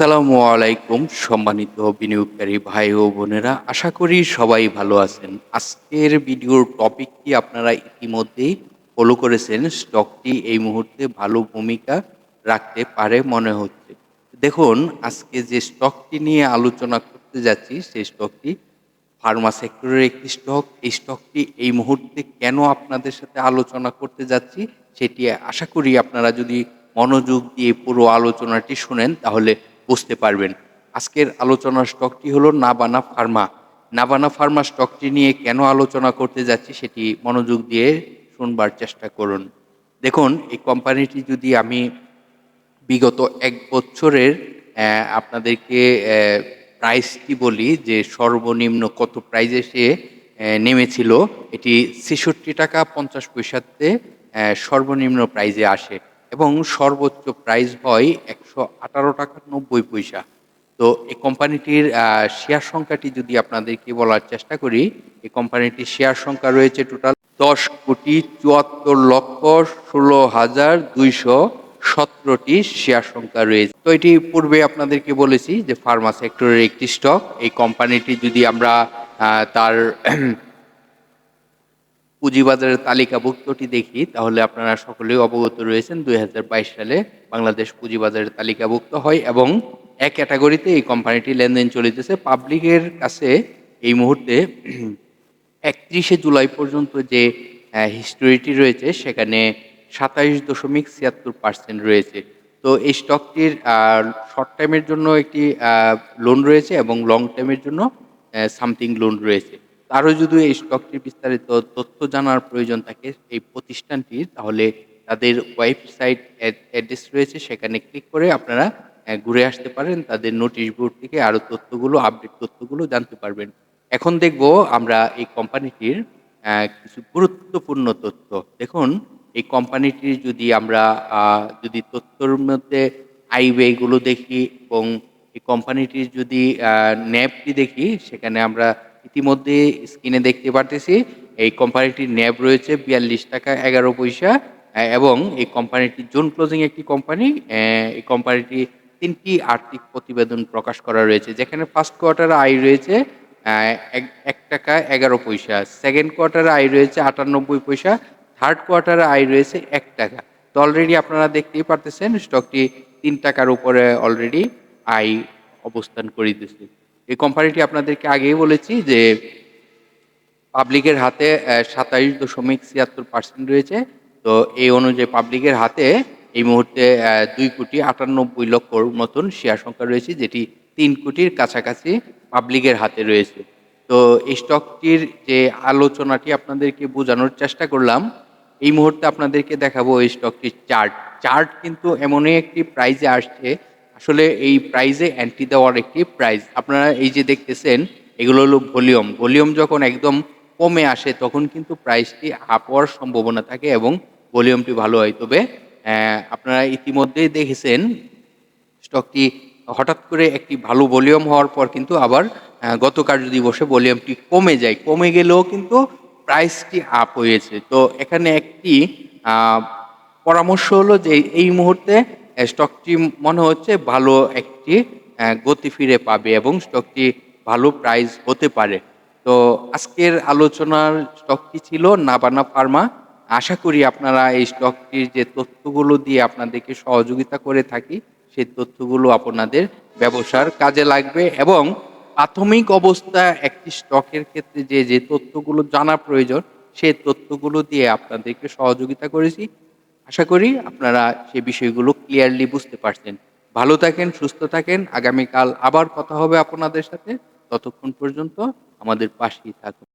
আসসালামু আলাইকুম, সম্মানিত বিনিয়োগকারী ভাই ও বোনেরা। আশা করি সবাই ভালো আছেন। আজকের ভিডিওর টপিকটি আপনারা ইতিমধ্যেই ফলো করেছেন। স্টকটি এই মুহূর্তে ভালো ভূমিকা রাখতে পারে মনে হচ্ছে। দেখুন, আজকে যে স্টকটি নিয়ে আলোচনা করতে যাচ্ছি, সেই স্টকটি ফার্মা সেক্টরের একটি স্টক। এই স্টকটি এই মুহূর্তে কেন আপনাদের সাথে আলোচনা করতে যাচ্ছি, সেটি আশা করি আপনারা যদি মনোযোগ দিয়ে পুরো আলোচনাটি শুনেন, তাহলে বুঝতে পারবেন। আজকের আলোচনার স্টকটি হলো নাবানা ফার্মা নাবানা ফার্মা স্টকটি নিয়ে কেন আলোচনা করতে যাচ্ছি সেটি মনোযোগ দিয়ে শুনবার চেষ্টা করুন। দেখুন, এই কোম্পানিটি যদি আমি বিগত এক বছরের আপনাদেরকে প্রাইসটি বলি যে সর্বনিম্ন কত প্রাইজে সে নেমেছিল, এটি ছেষট্টি টাকা পঞ্চাশ পয়সাতে সর্বনিম্ন প্রাইজে আসে। এবং সর্বোচ্চ প্রাইস হয় একশো আঠারো টাকা নব্বই পয়সা। তো এই কোম্পানিটির শেয়ার সংখ্যাটি যদি আপনাদেরকে বলার চেষ্টা করি, এই কোম্পানিটির শেয়ার সংখ্যা রয়েছে টোটাল দশ কোটি চুয়াত্তর লক্ষ ষোলো হাজার দুইশো সতেরোটি শেয়ার সংখ্যা রয়েছে। তো এটি পূর্বে আপনাদেরকে বলেছি যে ফার্মা সেক্টরের একটি স্টক এই কোম্পানিটি যদি আমরা তার পুঁজিবাজারের তালিকাভুক্তটি দেখি, তাহলে আপনারা সকলেই অবগত রয়েছেন দুই হাজার বাইশ সালে বাংলাদেশ পুঁজিবাজারের তালিকাভুক্ত হয় এবং এক ক্যাটাগরিতে এই কোম্পানিটি লেনদেন চলিতেছে। পাবলিকের কাছে এই মুহূর্তে একত্রিশে জুলাই পর্যন্ত যে হিস্টোরিটি রয়েছে, সেখানে সাতাইশ দশমিক ছিয়াত্তর পার্সেন্ট রয়েছে। তো এই স্টকটির শর্ট টাইমের জন্য একটি লোন রয়েছে এবং লং টাইমের জন্য সামথিং লোন রয়েছে। আরও যদি এই স্টকটির বিস্তারিত তথ্য জানার প্রয়োজন থাকে, এই প্রতিষ্ঠানটির তাহলে তাদের ওয়েবসাইট অ্যাড্রেস রয়েছে, সেখানে ক্লিক করে আপনারা ঘুরে আসতে পারেন, তাদের নোটিশ বোর্ড থেকে আরও তথ্যগুলো আপডেট তথ্যগুলো জানতে পারবেন। এখন দেখব আমরা এই কোম্পানিটির কিছু গুরুত্বপূর্ণ তথ্য। দেখুন, এই কোম্পানিটির যদি আমরা যদি তথ্যর মধ্যে আইওয়েগুলো দেখি এবং এই কোম্পানিটির যদি ন্যাপটি দেখি, সেখানে আমরা ইতিমধ্যে স্ক্রিনে দেখতে পারতেছি, এই কোম্পানিটির ন্যাব রয়েছে বিয়াল্লিশ টাকা, এগারো পয়সা এবং এই কোম্পানিটি জোন ক্লোজিং একটি কোম্পানি এই কোম্পানিটি তিনটি আর্থিক প্রতিবেদন প্রকাশ করা রয়েছে। যেখানে ফার্স্ট কোয়ার্টার আয় রয়েছে এক- টাকা, এগারো পয়সা। সেকেন্ড কোয়ার্টারে আয় রয়েছে আটানব্বই পয়সা। থার্ড কোয়ার্টারে আয় রয়েছে এক টাকা। তো অলরেডি আপনারা দেখতেই পারতেছেন স্টকটি তিন টাকার উপরে অলরেডি আয় অবস্থান করিতেছে এই কোম্পানিটি আপনাদেরকে আগেই বলেছি যে পাবলিকের হাতে সাতাইশ দশমিক ছিয়াত্তর পার্সেন্ট রয়েছে। তো এই অনুযায়ী পাবলিকের হাতে এই মুহূর্তে দুই কোটি আটানব্বই লক্ষর মতন শেয়ার সংখ্যা রয়েছে, যেটি তিন কোটির কাছাকাছি পাবলিকের হাতে রয়েছে। তো এই স্টকটির যে আলোচনাটি আপনাদেরকে বোঝানোর চেষ্টা করলাম, এই মুহূর্তে আপনাদেরকে দেখাবো এই স্টকটির চার্ট চার্ট কিন্তু এমনই একটি প্রাইজে আসছে আসলে এই প্রাইজে অ্যান্টি দেওয়ার একটি প্রাইজ আপনারা এই যে দেখতেছেন, এগুলো হলো ভলিউম। ভলিউম যখন একদম কমে আসে, তখন কিন্তু প্রাইসটি আপ হওয়ার সম্ভাবনা থাকে এবং ভলিউমটি ভালো হয়। তবে আপনারা ইতিমধ্যেই দেখেছেন স্টকটি হঠাৎ করে একটি ভালো ভলিউম হওয়ার পর কিন্তু আবার গত কার্য দিবসে ভলিউমটি কমে যায়, কমে গেলেও কিন্তু প্রাইসটি আপ হয়েছে। তো এখানে একটি পরামর্শ হলো যে এই মুহূর্তে স্টকটি মনে হচ্ছে ভালো একটি গতি ফিরে পাবে এবং স্টকটি ভালো প্রাইস হতে পারে। তো আজকের আলোচনার স্টকটি ছিল নাবানা ফার্মা আশা করি আপনারা এই স্টকটির যে তথ্যগুলো দিয়ে আপনাদেরকে সহযোগিতা করে থাকি, সেই তথ্যগুলো আপনাদের ব্যবসার কাজে লাগবে এবং প্রাথমিক অবস্থা একটি স্টকের ক্ষেত্রে যে যে তথ্যগুলো জানা প্রয়োজন, সেই তথ্যগুলো দিয়ে আপনাদেরকে সহযোগিতা করেছি। আশা করি আপনারা সেই বিষয়গুলো ক্লিয়ারলি বুঝতে পারছেন। ভালো থাকেন, সুস্থ থাকেন। আগামীকাল আবার কথা হবে আপনাদের সাথে। ততক্ষণ পর্যন্ত আমাদের পাশেই থাকুন।